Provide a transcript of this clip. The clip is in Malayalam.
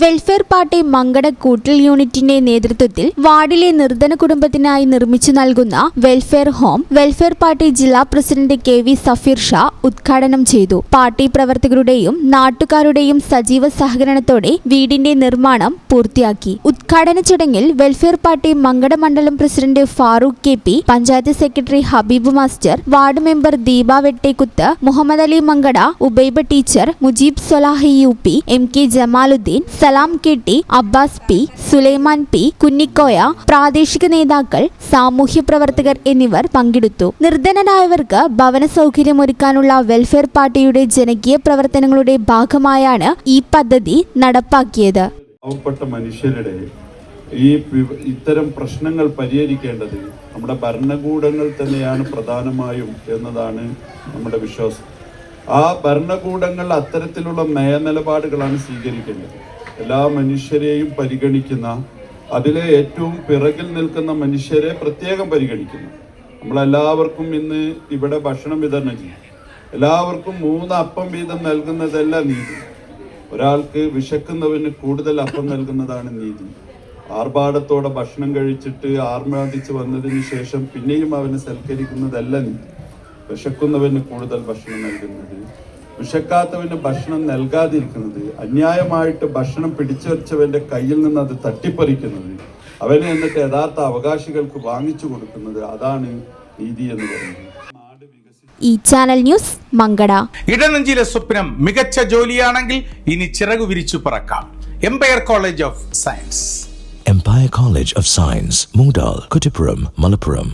വെൽഫെയർ പാർട്ടി മങ്കട കൂട്ടൽ യൂണിറ്റിന്റെ നേതൃത്വത്തിൽ വാർഡിലെ നിർധന കുടുംബത്തിനായി നിർമ്മിച്ചു നൽകുന്ന വെൽഫെയർ ഹോം വെൽഫെയർ പാർട്ടി ജില്ലാ president K V Safeer Shah ഉദ്ഘാടനം ചെയ്തു. പാർട്ടി പ്രവർത്തകരുടെയും നാട്ടുകാരുടെയും സജീവ സഹകരണത്തോടെ വീടിന്റെ നിർമ്മാണം പൂർത്തിയാക്കി. ഉദ്ഘാടന ചടങ്ങിൽ വെൽഫെയർ പാർട്ടി മങ്കട മണ്ഡലം president Farooq K P panchayat secretary Habeeb master ward member Deepa Vettekkuth Muhammad Ali Mankada Ubaiba teacher Mujeeb Solahi U P M K Jamaluddin Salam K T Abbas P Sulaiman P Kunnikkoya പ്രാദേശിക നേതാക്കൾ സാമൂഹ്യ പ്രവർത്തകർ എന്നിവർ പങ്കെടുത്തു. നിർധനരായവർക്ക് ഭവന സൗകര്യമൊരുക്കാനുള്ള വെൽഫെയർ പാർട്ടിയുടെ ജനകീയ പ്രവർത്തനങ്ങളുടെ ഭാഗമായാണ് ഈ പദ്ധതി നടപ്പാക്കിയത്. മനുഷ്യരുടെ ഈ ഇത്തരം പ്രശ്നങ്ങൾ പരിഹരിക്കേണ്ടത് നമ്മുടെ ഭരണകൂടങ്ങൾ തന്നെയാണ് പ്രധാനമായും എന്നതാണ് നമ്മുടെ വിശ്വാസം. ആ ഭരണകൂടങ്ങൾ അത്തരത്തിലുള്ള നയനിലപാടുകളാണ് സ്വീകരിക്കേണ്ടത്. എല്ലാ മനുഷ്യരെയും പരിഗണിക്കുന്ന അതിലെ ഏറ്റവും പിറകിൽ നിൽക്കുന്ന മനുഷ്യരെ പ്രത്യേകം പരിഗണിക്കുന്നു. നമ്മളെല്ലാവർക്കും ഇന്ന് ഇവിടെ ഭക്ഷണം വിതരണം ചെയ്യും. എല്ലാവർക്കും മൂന്ന് അപ്പം വീതം നൽകുന്നതല്ല നീതി. ഒരാൾക്ക് വിശക്കുന്നവന് കൂടുതൽ അപ്പം നൽകുന്നതാണ് നീതി. ആർഭാടത്തോടെ ഭക്ഷണം കഴിച്ചിട്ട് ആർമാദിച്ച് വന്നതിന് ശേഷം പിന്നെയും അവനെ സൽക്കരിക്കുന്നതല്ല നീതി. വിശക്കുന്നവന് കൂടുതൽ ഭക്ഷണം നൽകുന്നത് വിശക്കാത്തവന് ഭക്ഷണം നൽകാതിരിക്കുന്നത് അന്യായമായിട്ട് ഭക്ഷണം പിടിച്ചു വെച്ചവന്റെ കയ്യിൽ നിന്ന് അത് തട്ടിപ്പറിക്കുന്നത് അവനെ എന്നിട്ട് യഥാർത്ഥ അവകാശികൾക്ക് വാങ്ങിച്ചു കൊടുക്കുന്നത് അതാണ് നീതി എന്ന് പറയുന്നത്. ഈ ചാനൽ ന്യൂസ് മങ്കട. ഇടനെഞ്ചിലെ സ്വപ്നം മികച്ച ജോലിയാണെങ്കിൽ ഇനി ചിറകു വിരിച്ചു പറക്കാം. Empire college of science empire college of science Mungdal, Kuttipuram, Malappuram.